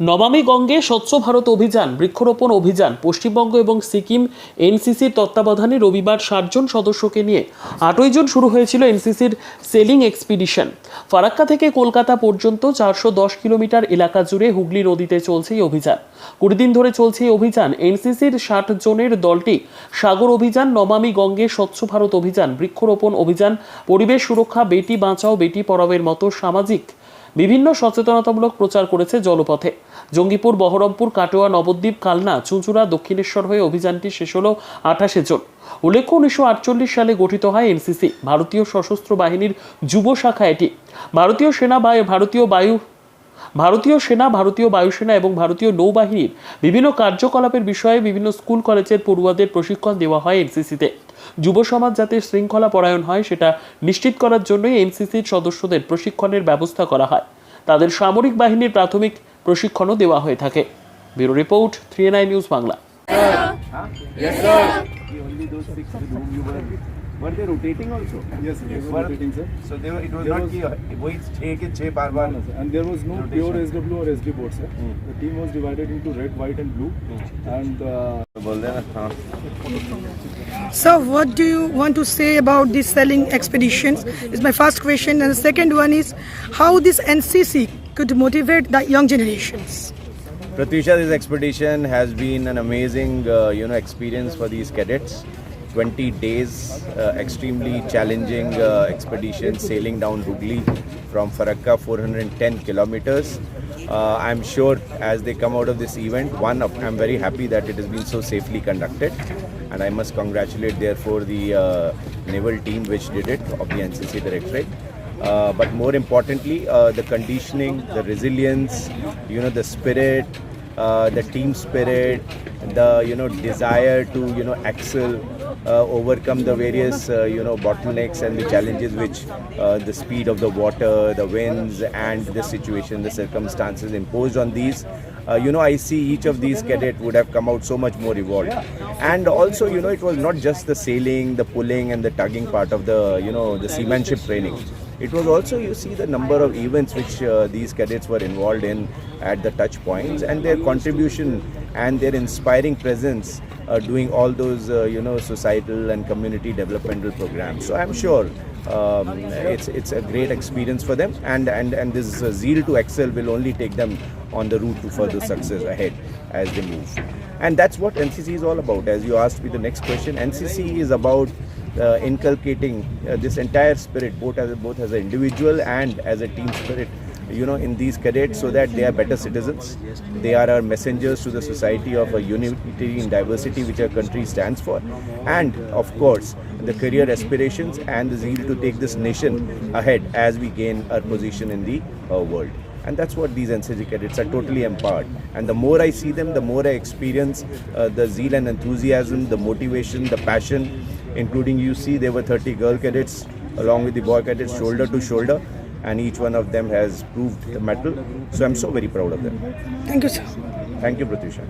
নমামি গঙ্গে স্বচ্ছ ভারত অভিযান, বৃক্ষরোপণ অভিযান, পশ্চিমবঙ্গ এবং সিকিম এনসিসির তত্ত্বাবধানে রবিবার ষাটজন সদস্যকে নিয়ে আটই জন শুরু হয়েছিল এনসিসির সেলিং এক্সপিডিশন। ফারাক্কা থেকে কলকাতা পর্যন্ত চারশো দশ কিলোমিটার এলাকা জুড়ে হুগলি নদীতে চলছে এই অভিযান। কুড়ি দিন ধরে চলছে এই অভিযান। এনসিসির ষাট জনের দলটি সাগর অভিযান নমামি গঙ্গে স্বচ্ছ ভারত অভিযান, বৃক্ষরোপণ অভিযান, পরিবেশ সুরক্ষা, বেটি বাঁচাও, বেটি পড়াওয়ের মতো সামাজিক বিভিন্ন সচেতনতামূলক প্রচার করেছে জলপথে। জঙ্গিপুর, বহরমপুর, কাটোয়া, নবদ্বীপ, কালনা, চুঁচুড়া, দক্ষিণেশ্বর হয়ে অভিযানটি শেষ হল আঠাশে জন। উল্লেখ্য, উনিশশো আটচল্লিশ সালে গঠিত হয় এনসিসি, ভারতীয় সশস্ত্র বাহিনীর যুব শাখা এটি। ভারতীয় সেনা বায়ু ভারতীয় বায়ু ভারতীয় সেনা, ভারতীয় বায়ুসেনা এবং ভারতীয় নৌবাহিনীর বিভিন্ন কার্যকলাপের বিষয়ে বিভিন্ন স্কুল, কলেজের পড়ুয়াদের প্রশিক্ষণ দেওয়া হয় এনসিসিতে। যুব সমাজ যাতে শৃঙ্খলা পরায়ণ হয়, সেটা নিশ্চিত করার জন্যই এনসিসির সদস্যদের প্রশিক্ষণের ব্যবস্থা করা হয়। তাদের সামরিক বাহিনীর প্রাথমিক প্রশিক্ষণও দেওয়া হয়ে থাকে। Bureau report, three news Bangla. Yes, sir. Only those six with whom you were. Were they rotating also? Yes, they were Were- rotating, sir. So they were, it was There not was- कि वही छह के छह बार बार No, sir. And there was no Rotation. pure SW or SD board, sir. The team was divided into red, white, and blue. And uh, बोल देना हाँ So, what do you want to say about these selling expeditions? Is my first question, and the second one is how this NCC could motivate the young generations. Pratyusha, this expedition has been an amazing, uh, you know, experience for these cadets. 20 days, uh, extremely challenging uh, expedition, sailing down Hooghly from Farakka, 410 kilometers. Uh, I'm sure as they come out of this event, one, I'm very happy that it has been so safely conducted, and I must congratulate therefore the uh, naval team which did it of the NCC Directorate. Uh, but more importantly, uh, the conditioning, the resilience, you know, the spirit, uh, the team spirit, the you know desire to you know excel, overcome the various uh, you know bottlenecks and the challenges which uh, the speed of the water, the winds, and the situation, the circumstances imposed on these. Uh, you know, I see each of these cadets would have come out so much more evolved. And also, you know, it was not just the sailing, the pulling, and the tugging part of the, you know, the seamanship training. It was also, you see, the number of events which uh, these cadets were involved in at the touch points and their contribution and their inspiring presence uh, doing all those, uh, you know, societal and community developmental programs. So I'm sure um, it's it's a great experience for them and and and this uh, zeal to excel will only take them on the route to further success ahead as they move and that's what ncc is all about as you asked me the next question ncc is about uh, inculcating uh, this entire spirit both as a, both as an individual and as a team spirit you know in these cadets so that they are better citizens. They are our messengers to the society of a unity in diversity which our country stands for. And of course the career aspirations and the zeal to take this nation ahead as we gain our position in the uh, world. And that's what these NCC cadets are totally empowered. And the more I see them, the more I experience uh, the zeal and enthusiasm, the motivation, the passion, including you see there were 30 girl cadets along with the boy cadets shoulder to shoulder and each one of them has proved the mettle. So I'm so very proud of them. Thank you, sir. Thank you, Pratyusha.